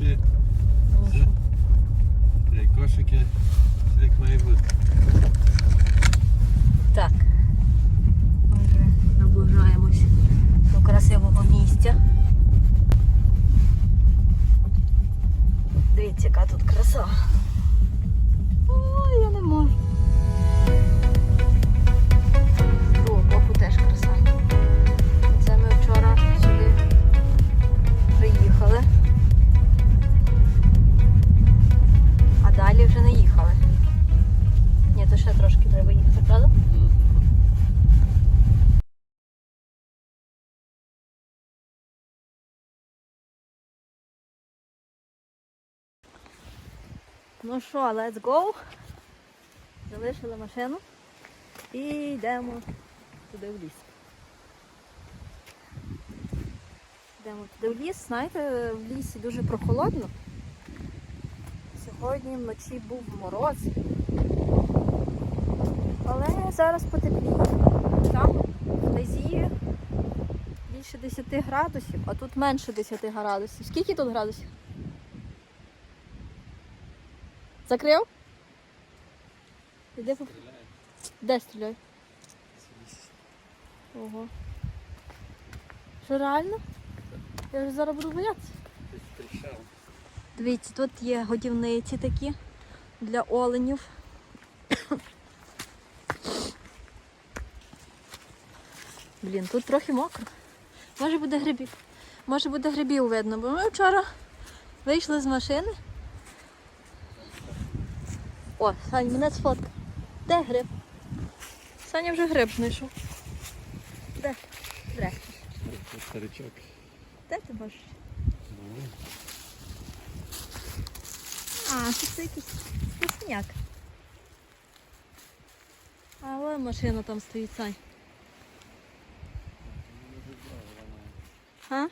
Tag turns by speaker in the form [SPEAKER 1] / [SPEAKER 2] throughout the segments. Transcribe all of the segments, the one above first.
[SPEAKER 1] Ну, що?
[SPEAKER 2] і кошики, все як має бути.
[SPEAKER 1] Так. Ми вже наближаємось до красивого місця. Дивіться, яка тут краса. Ну що, let's go. Залишили машину і йдемо туди в ліс. Йдемо туди в ліс. Знаєте, в лісі дуже прохолодно. Сьогодні вночі був мороз. Але зараз потепліє. Там внизі більше 10 градусів, а тут менше 10 градусів. Скільки тут градусів? Закрив? Іди по... Де стріляй? Ого. Що реально? Я вже зараз буду боятися. Дивіться, тут є годівниці такі для оленів. Блін, тут трохи мокро. Може буде грибів. Може буде грибів видно, бо ми вчора вийшли з машини. О, Сань, мене сфотка. Де гриб? Саня вже гриб знайшов. Де? Де?
[SPEAKER 2] Старичок.
[SPEAKER 1] Де ти бачиш? А, це якийсь вкусняк. Але машина там стоїть, Сань. А?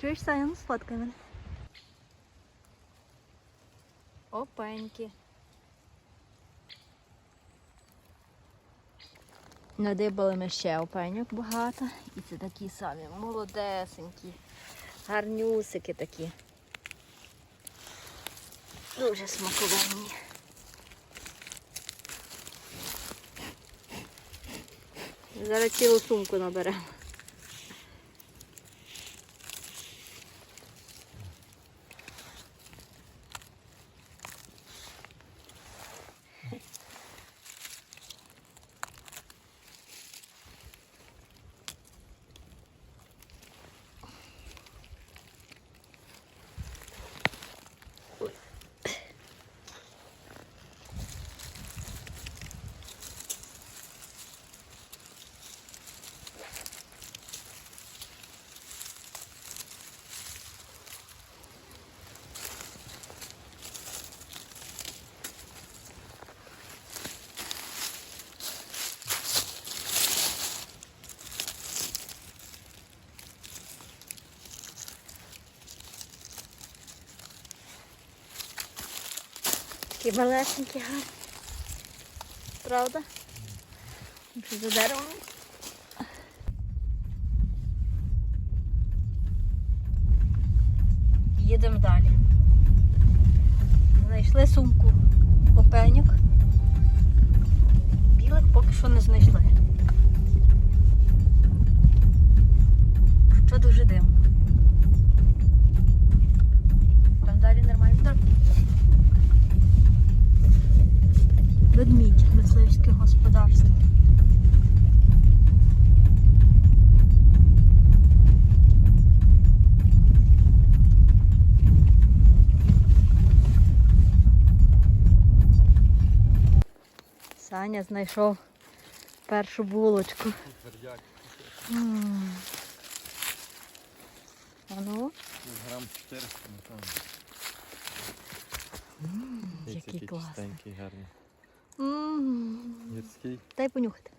[SPEAKER 1] Чуєш, Саня, ну сфоткай мене. Опеньки. Надибали ми ще опеньок багато. І це такі самі молодесенькі, гарнюсики такі. Дуже смаковинні. Зараз цілу сумку наберемо. Такі малесенькі гарні. Правда? Вже за деревом. Їдемо далі. Знайшли сумку опеньок. Білих поки що не знайшли. Що дуже дивно. Там далі нормально. Так. Ведмідь, мисливське господарство. Саня знайшов першу булочку.
[SPEAKER 2] Твердяк.
[SPEAKER 1] А ну,
[SPEAKER 2] Грам 400, напевно.
[SPEAKER 1] який класний.
[SPEAKER 2] гарний. Гірський.
[SPEAKER 1] Дай понюхати.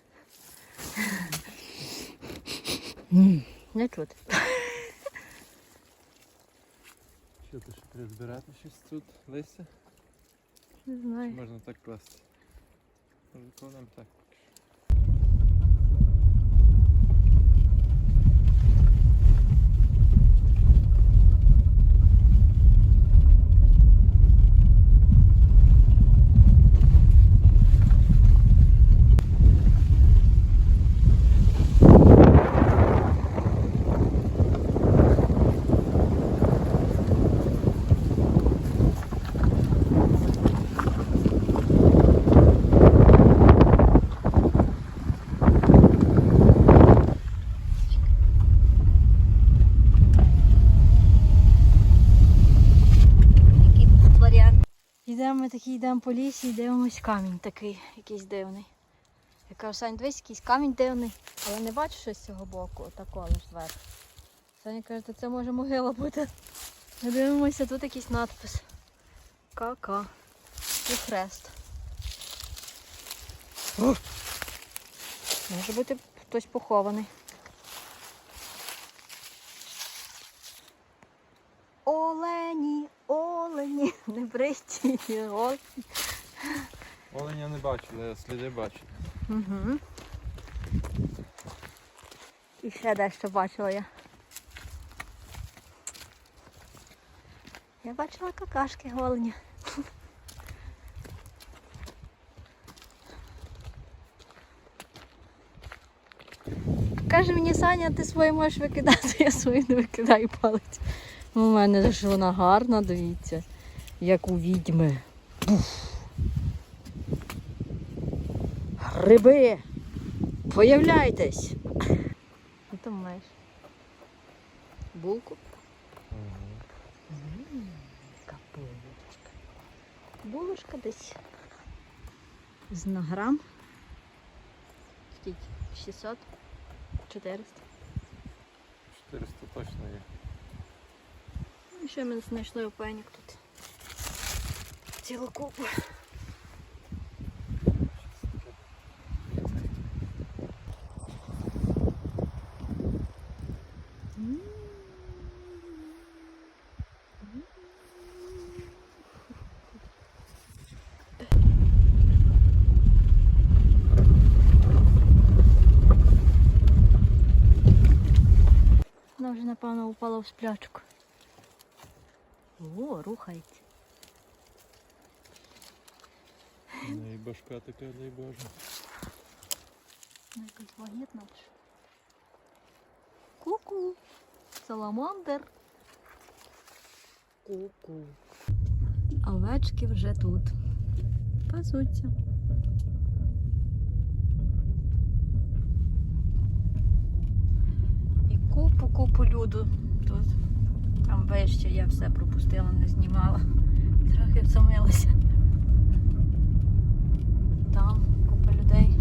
[SPEAKER 1] Не чути.
[SPEAKER 2] Що, то ще треба збирати щось тут, листя?
[SPEAKER 1] Не
[SPEAKER 2] Чи можна так класти? Може, кладемо так. поки що.
[SPEAKER 1] Йдемо ми такий йдемо по лісі і дивимось камінь такий, якийсь дивний. Я кажу, Сань, дивись, якийсь камінь дивний, але не бачу щось з цього боку, отако лиш зверху. Саня каже, то це може могила бути. Ми дивимося, тут якийсь надпис. КК. І хрест. Може бути хтось похований. Олені, не бриті, олені.
[SPEAKER 2] Оленя не бачили, а сліди бачили.
[SPEAKER 1] Угу. І ще дещо бачила я. Я бачила какашки оленя. Каже мені Саня, ти свою можеш викидати, я свою не викидаю палець. У мене ж вона гарна, дивіться, як у відьми. Гриби! Появляйтесь! Що ти маєш? Булку? Яка булочка. Булочка десь з на грам. Скільки? 600? 400?
[SPEAKER 2] 400 точно є.
[SPEAKER 1] Ну, ще ми знайшли опенік тут. Цілу купу. Вона вже, напевно, упала в сплячку. О, рухається.
[SPEAKER 2] Ну і башка така, дай Боже.
[SPEAKER 1] Вона якась вагітна. Ку-ку. Саламандр. Ку-ку. Овечки вже тут. Пасуться. І купу-купу люду тут. Там вище я все пропустила, не знімала. Трохи втомилася. Там купа людей.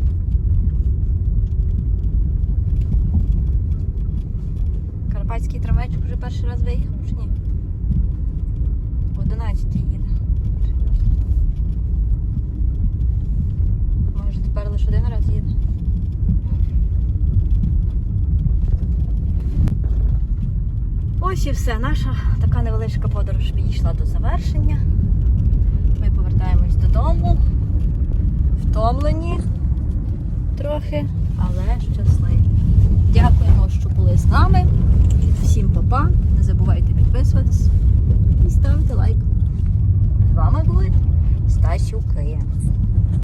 [SPEAKER 1] Карпатський трамвайчик вже перший раз виїхав чи ні? В 11 їде. Може тепер лише один раз їде. Ось і все. Наша така невеличка подорож підійшла до завершення. Втомлені трохи, але щасливі. Дякуємо, що були з нами. Всім па-па. Не забувайте підписуватись і ставити лайк. З вами були Стасюки.